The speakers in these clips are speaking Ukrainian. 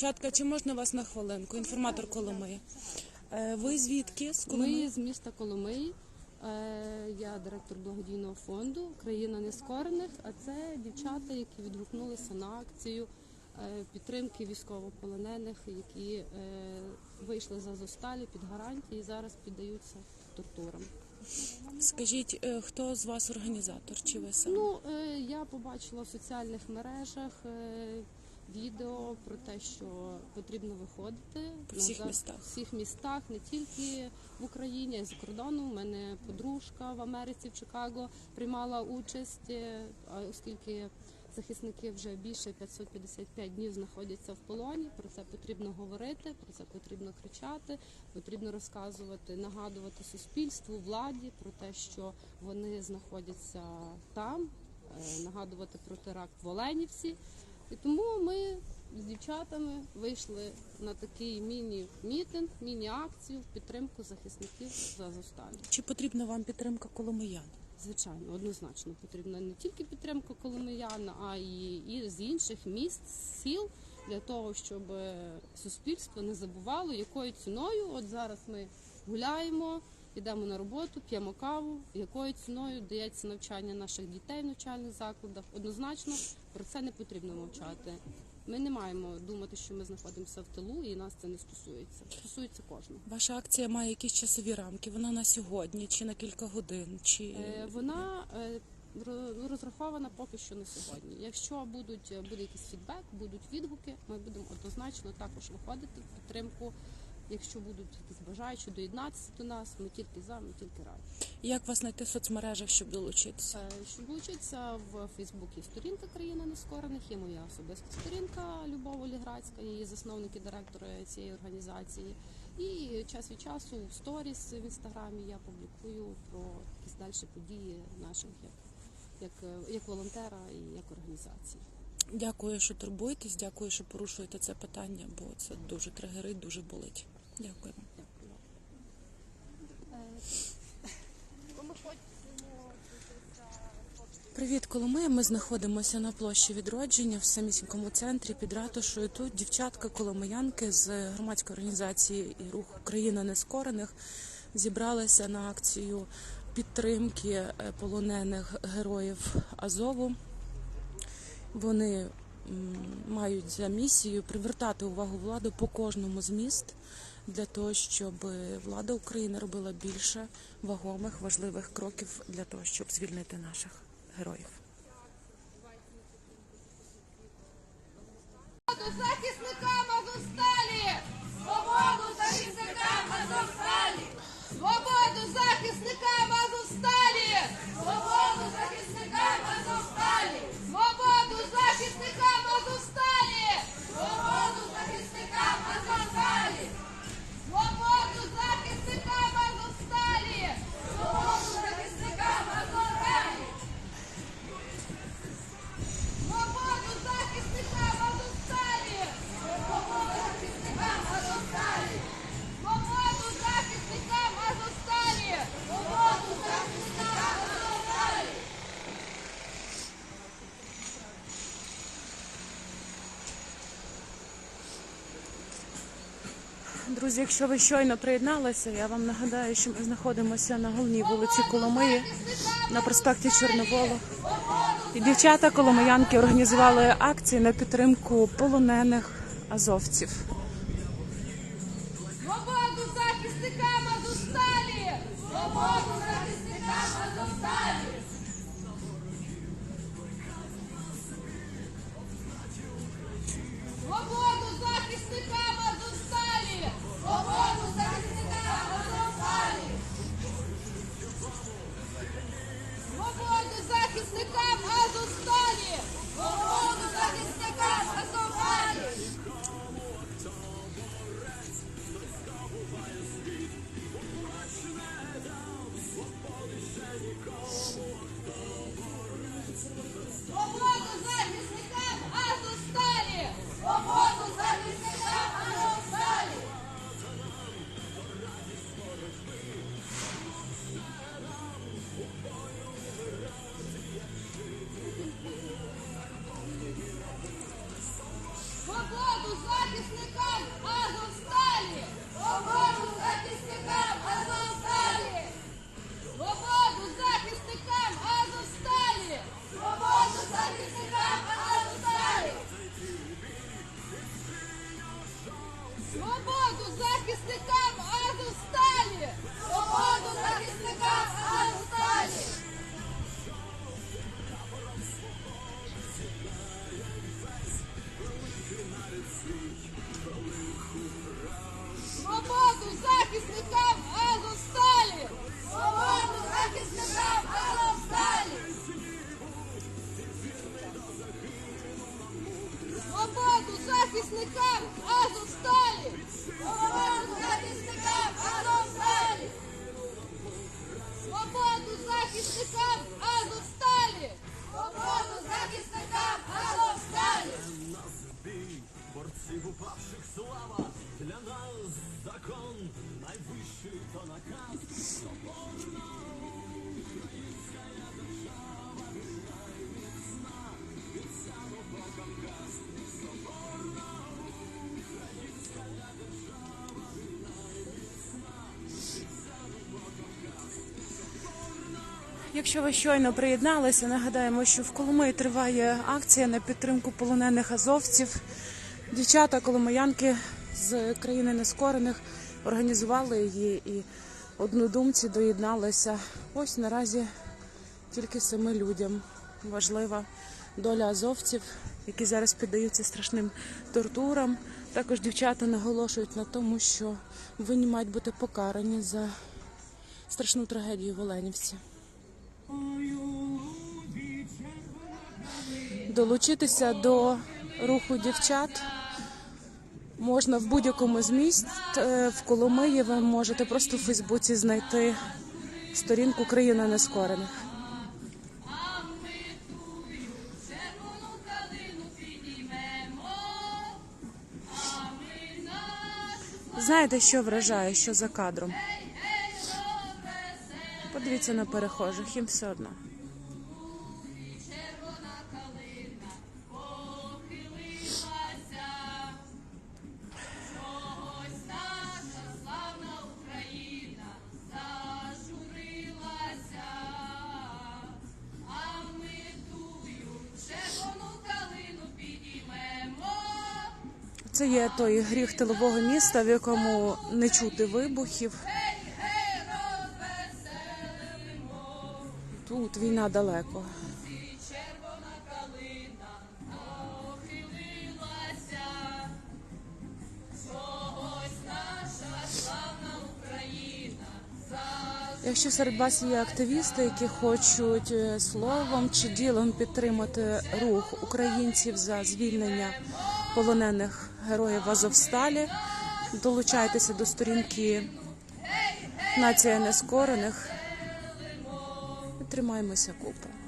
Дівчатка, чи можна вас на хвилинку? Інформатор Коломиї. Е, Ви звідки? З Коломиї? Ми з міста Коломиї. Е, Я директор благодійного фонду Країна нескорених. А це дівчата, які відгукнулися на акцію е, підтримки військовополонених, які вийшли з Азовсталі під гарантії і зараз піддаються тортурам. Скажіть, хто з вас організатор? Чи ви сам? Ну я побачила в соціальних мережах. Відео про те, що потрібно виходити По всіх на за- містах. всіх містах, не тільки в Україні, а й за кордоном. У мене подружка в Америці, в Чикаго приймала участь, е, оскільки захисники вже більше 555 днів знаходяться в полоні. Про це потрібно говорити, про це потрібно кричати, потрібно розказувати, нагадувати суспільству, владі про те, що вони знаходяться там, е, нагадувати про теракт в Оленівці. І тому ми з дівчатами вийшли на такий міні-мітинг, міні-акцію в підтримку захисників з Азовсталі. Чи потрібна вам підтримка коломиян? Звичайно, однозначно потрібна не тільки підтримка коломиян, а й і з інших міст, сіл для того, щоб суспільство не забувало, якою ціною. От зараз ми гуляємо, йдемо на роботу, п'ємо каву, якою ціною дається навчання наших дітей в навчальних закладах. Однозначно про це не потрібно мовчати. Ми не маємо думати, що ми знаходимося в тилу, і нас це не стосується. Стосується кожного. Ваша акція має якісь часові рамки? Вона на сьогодні, чи на кілька годин, чи Е, Вона е, розрахована поки що на сьогодні. Якщо будуть е, буде якийсь фідбек, будуть відгуки, ми будемо однозначно також виходити в підтримку. Якщо будуть якісь бажаючі доєднатися до нас, ми тільки за, ми тільки раді. як вас знайти в соцмережах, щоб долучитися? Е, Щоб долучитися в Фейсбуці сторінка країна нескорених, є моя особиста сторінка Любов Оліграцька, її засновник і директор цієї організації. І час від часу в сторіс в інстаграмі я публікую про якісь далі події наших як, як, як волонтера і як організації. Дякую, що турбуєтесь, дякую, що порушуєте це питання, бо це дуже тригерить, дуже болить. Дякую. Привіт, Коломия. Ми знаходимося на площі відродження в самісінькому центрі під ратушою. Тут дівчатка коломиянки з громадської організації і рух Україна нескорених зібралися на акцію підтримки е, полонених героїв Азову. Вони мають за місію привертати увагу влади по кожному з міст для того, щоб влада України робила більше вагомих важливих кроків для того, щоб звільнити наших героїв. Друзі, якщо ви щойно приєдналися, я вам нагадаю, що ми знаходимося на головній вулиці Коломиї на проспекті Чорноволу. І дівчата коломиянки організували акції на підтримку полонених азовців. Свободу захисникам Азовсталі! Свободу захисникам Азовсталі! Якщо ви щойно приєдналися, нагадаємо, що в Коломиї триває акція на підтримку полонених азовців. Дівчата коломиянки з країни нескорених організували її і однодумці доєдналися. Ось наразі тільки семи людям важлива доля азовців, які зараз піддаються страшним тортурам. Також дівчата наголошують на тому, що винні мають бути покарані за страшну трагедію в Оленівці. Долучитися до руху дівчат можна в будь-якому з міст. Е, В Коломиї ви можете просто в Фейсбуці знайти сторінку Країна нескорених. Знаєте, що вражає, що за кадром? Подивіться на перехожих, їм все одно. Це є той гріх тилового міста, в якому не чути вибухів. Тут війна далеко. Якщо серед вас є активісти, які хочуть е, словом чи ділом підтримати рух українців за звільнення полонених героїв Азовсталі, долучайтеся до сторінки Нація нескорених. Тримаємося купи.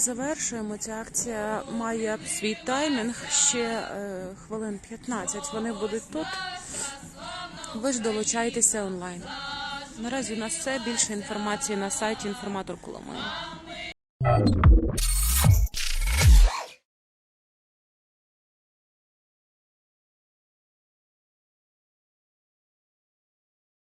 Завершуємо. Ця акція має свій таймінг ще е, хвилин 15. Вони будуть тут. Ви ж долучайтеся онлайн. Наразі у нас все більше інформації на сайті інформатор Коломиї.